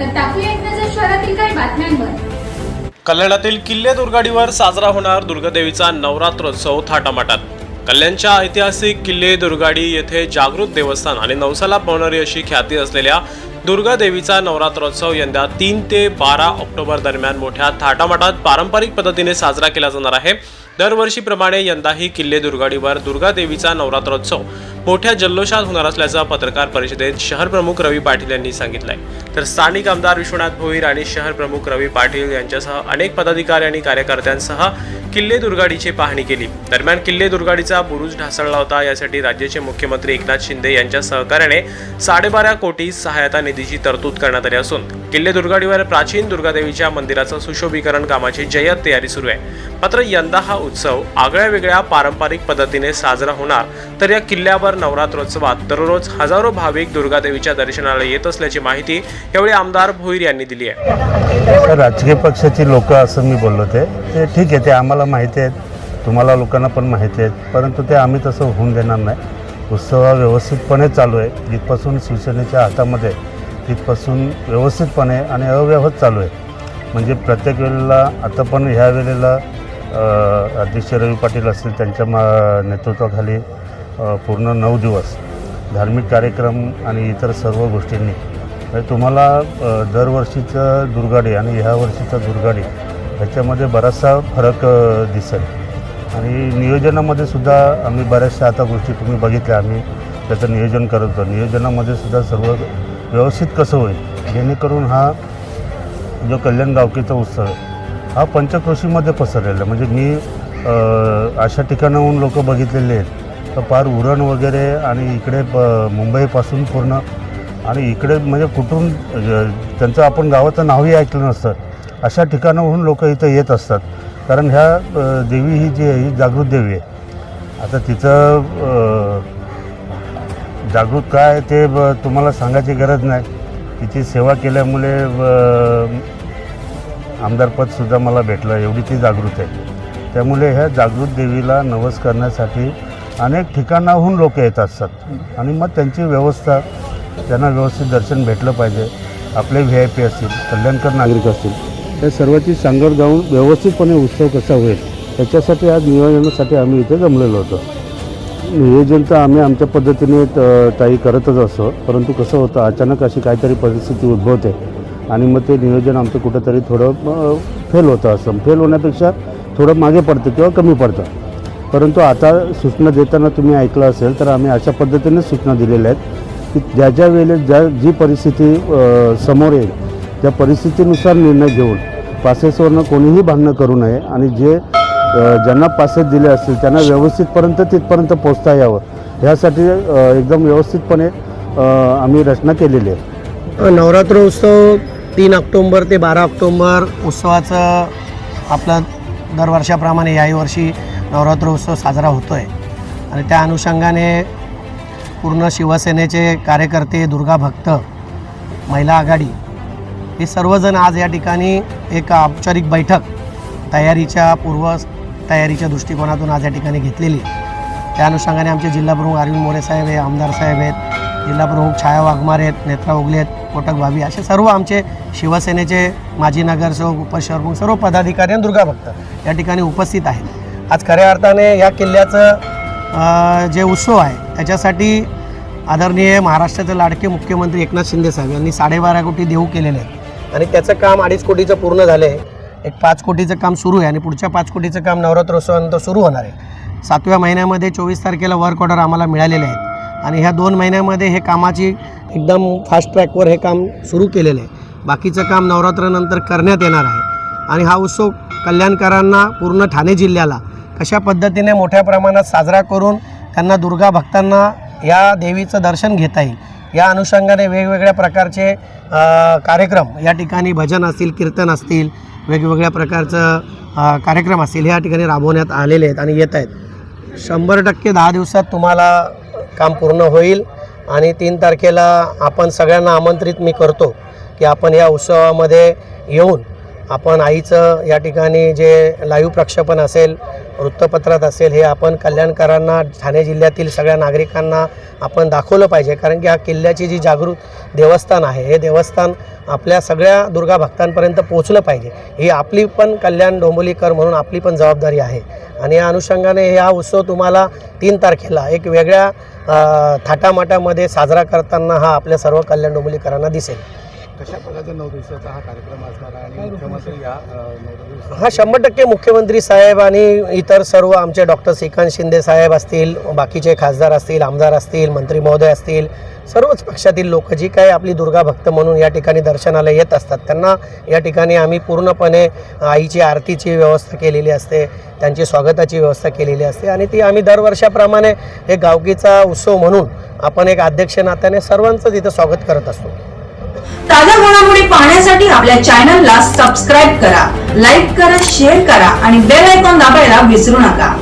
तर टाकूया एक नजर शहरातील काही बातम्यांवर. कल्याणातील किल्ले दुर्गाडीवर साजरा होणार दुर्गादेवीचा नवरात्रोत्सव थाटामाटात. कल्याणच्या ऐतिहासिक किल्ले दुर्गाडी येथे जागृत देवस्थान आणि नवसाला पावणारी अशी ख्याती असलेल्या दुर्गादेवीचा नवरात्रोत्सव यंदा तीन ते बारा ऑक्टोबर दरम्यान मोठ्या थाटामाटात पारंपरिक पद्धतीने साजरा केला जाणार आहे. दरवर्षीप्रमाणे यंदाही किल्ले दुर्गाडीवर दुर्गादेवीचा नवरात्रोत्सव मोठ्या जल्लोषात होणार असल्याचं पत्रकार परिषदेत शहर प्रमुख रवी पाटील यांनी सांगितलंय. तर स्थानिक आमदार विश्वनाथ भोईर आणि शहर प्रमुख रवी पाटील यांच्यासह अनेक पदाधिकारी आणि कार्यकर्त्यांसह किल्ले दुर्गाडीची पाहणी केली. दरम्यान किल्ले दुर्गाडीचा बुरुज ढासळला होता. यासाठी राज्याचे मुख्यमंत्री एकनाथ शिंदे यांच्या सहकार्याने साडेबारा कोटी सहायता निधीची तरतूद करण्यात आली असून किल्ले दुर्गाडीवर प्राचीन दुर्गादेवीच्या मंदिराचं सुशोभीकरण कामाची जय्यत तयारी सुरू आहे. मात्र यंदा हा उत्सव आगळ्या वेगळ्या पारंपरिक पद्धतीने साजरा होणार तर या किल्ल्यावर नवरात्रोत्सवात दररोज हजारो भाविक दुर्गादेवीच्या दर्शनाला येत असल्याची माहिती यावेळी आमदार भोईर यांनी दिली आहे. राजकीय पक्षाची लोक असं मी बोललो ते ठीक आहे ते आम्हाला माहिती आहेत. तुम्हाला लोकांना पण माहिती आहेत. परंतु ते आम्ही तसं होऊन देणार नाही. उत्सव हा व्यवस्थितपणे चालू आहे. जिथपासून शिवसेनेच्या हातामध्ये तिथपासून व्यवस्थितपणे आणि अव्यवहार चालू आहे. म्हणजे प्रत्येक वेळेला आता पण ह्या वेळेला अध्यक्ष रवी पाटील असतील त्यांच्या मा नेतृत्वाखाली पूर्ण नऊ दिवस धार्मिक कार्यक्रम आणि इतर सर्व गोष्टींनी. म्हणजे तुम्हाला दरवर्षीचं दुर्गाडी आणि ह्या वर्षीचं दुर्गाडी ह्याच्यामध्ये बराचसा फरक दिसेल. आणि नियोजनामध्ये सुद्धा आम्ही बऱ्याचशा आता गोष्टी तुम्ही बघितल्या आम्ही त्याचं नियोजन करत होतो. नियोजनामध्ये सुद्धा सर्व व्यवस्थित कसं होईल जेणेकरून हा जो कल्याण गावकीचा उत्सव आहे हा पंचक्रोशीमध्ये पसरलेला म्हणजे मी अशा ठिकाणाहून लोक बघितलेले आहेत तर फार उरण वगैरे आणि इकडे प मुंबईपासून पूर्ण आणि इकडे म्हणजे कुठून त्यांचं आपण गावाचं नावही ऐकलं नसतं अशा ठिकाणाहून लोक इथं येत असतात. कारण ह्या देवी ही जी आहे ही जागृत देवी आहे. आता तिचं जागृत काय आहे ते ब- तुम्हाला सांगायची गरज नाही. तिची सेवा केल्यामुळे आमदारपदसुद्धा मला भेटलं. एवढी ती जागृत आहे. त्यामुळे ह्या जागृत देवीला नवस करण्यासाठी अनेक ठिकाणाहून लोक येत असतात. आणि मग त्यांची व्यवस्था त्यांना व्यवस्थित दर्शन भेटलं पाहिजे. आपले व्ही आय पी असतील कल्याणकर नागरिक असतील त्या सर्वाची सांगड जाऊन व्यवस्थितपणे उत्सव कसा होईल त्याच्यासाठी आज नियोजनासाठी आम्ही इथे जमलेलो होतो. नियोजन तर आम्ही आमच्या पद्धतीने ताई करतच असतो परंतु कसं होतं अचानक अशी काहीतरी परिस्थिती उद्भवते आणि मग ते नियोजन आमचं कुठंतरी थोडं फेल होतं असं. फेल होण्यापेक्षा थोडं मागे पडतं किंवा कमी पडतं. परंतु आता सूचना देताना तुम्ही ऐकलं असेल तर आम्ही अशा पद्धतीने सूचना दिलेल्या आहेत की ज्या ज्या वेळेला ज्या जी परिस्थिती समोर येईल त्या परिस्थितीनुसार निर्णय घेऊन पासेसवरनं कोणीही भांडणं करू नये आणि जे ज्यांना पासेस दिले असतील त्यांना व्यवस्थितपर्यंत तिथपर्यंत पोचता यावं. ह्यासाठी एकदम व्यवस्थितपणे आम्ही रचना केलेली आहे. नवरात्र उत्सव तीन ऑक्टोंबर ते बारा ऑक्टोंबर उत्सवाचं आपलं दरवर्षाप्रमाणे याही वर्षी नवरात्र उत्सव साजरा होतो आहे आणि त्या अनुषंगाने पूर्ण शिवसेनेचे कार्यकर्ते दुर्गा भक्त महिला आघाडी हे सर्वजण आज या ठिकाणी एक औपचारिक बैठक तयारीच्या पूर्व तयारीच्या दृष्टिकोनातून आज या ठिकाणी घेतलेली आहे. त्या अनुषंगाने आमचे जिल्हाप्रमुख अरविंद मोरे साहेब आहे आमदार साहेब आहेत जिल्हाप्रमुख छाया वाघमारे आहेत नेत्रा उगले आहेत कोटक भाभी असे सर्व आमचे शिवसेनेचे माजी नगरसेवक उपशहरप्रमुख सर्व पदाधिकारी आणि दुर्गा भक्त या ठिकाणी उपस्थित आहेत. आज खऱ्या अर्थाने या किल्ल्याचं जे उत्सव आहे त्याच्यासाठी आदरणीय महाराष्ट्राचे लाडके मुख्यमंत्री एकनाथ शिंदे साहेब यांनी साडेबारा कोटी देऊ केलेले आहेत. आणि त्याचं काम अडीच कोटीचं पूर्ण झालं आहे एक पाच कोटीचं काम सुरू आहे आणि पुढच्या पाच कोटीचं काम नवरात्रोत्सवानंतर सुरू होणार आहे. सातव्या महिन्यामध्ये चोवीस तारखेला वर्क ऑर्डर आम्हाला मिळालेले आहेत. आणि ह्या दोन महिन्यामध्ये हे कामाची एकदम फास्ट ट्रॅकवर हे काम सुरू केलेलं आहे. बाकीचं काम नवरात्रानंतर करण्यात येणार आहे. आणि हा उत्सव कल्याणकरांना पूर्ण ठाणे जिल्ह्याला कशा पद्धतीने मोठ्या प्रमाणात साजरा करून त्यांना दुर्गा भक्तांना या देवीचं दर्शन घेता येईल या अनुषंगाने वेगवेगळ्या प्रकारचे कार्यक्रम या ठिकाणी भजन असतील कीर्तन असतील वेगवेगळ्या प्रकारचं कार्यक्रम असतील या ठिकाणी राबवण्यात आलेले आहेत आणि येत आहेत. शंभर टक्के दहा दिवसात तुम्हाला काम पूर्ण होईल आणि तीन तारखेला आपण सगळ्यांना आमंत्रित मी करतो की आपण या उत्सवामध्ये येऊन आपण आईचं या ठिकाणी जे लाईव्ह प्रक्षेपण असेल वृत्तपत्रात असेल हे आपण कल्याणकरांना ठाणे जिल्ह्यातील सगळ्या नागरिकांना आपण दाखवलं पाहिजे. कारण की हा किल्ल्याची जी जागृत देवस्थान आहे हे देवस्थान आपल्या सगळ्या दुर्गा भक्तांपर्यंत पोचलं पाहिजे. ही आपली पण कल्याण डोंबोलीकर म्हणून आपली पण जबाबदारी आहे. आणि या अनुषंगाने हा उत्सव तुम्हाला तीन तारखेला एक वेगळ्या थाटामाटामध्ये साजरा करताना हा आपल्या सर्व कल्याण डोंबोलीकरांना दिसेल. कशा प्रकारचा नऊ दिवसाचा हा कार्यक्रम असणार आणि मुख्यमंत्री या हा शंभर टक्के मुख्यमंत्री साहेब आणि इतर सर्व आमचे डॉक्टर श्रीकांत शिंदे साहेब असतील बाकीचे खासदार असतील आमदार असतील मंत्री महोदय असतील सर्वच पक्षातील लोक जी काही आपली दुर्गा भक्त म्हणून या ठिकाणी दर्शनाला येत असतात त्यांना या ठिकाणी आम्ही पूर्णपणे आईची आरतीची व्यवस्था केलेली असते त्यांची स्वागताची व्यवस्था केलेली असते आणि ती आम्ही दरवर्षाप्रमाणे एक गावकीचा उत्सव म्हणून आपण एक अध्यक्ष नात्याने सर्वांचं तिथं स्वागत करत असतो. ताज्या घडामोडी पाहण्यासाठी आपल्या चॅनलला सबस्क्राईब करा लाईक करा शेअर करा आणि बेल आयकॉन दाबायला विसरू नका.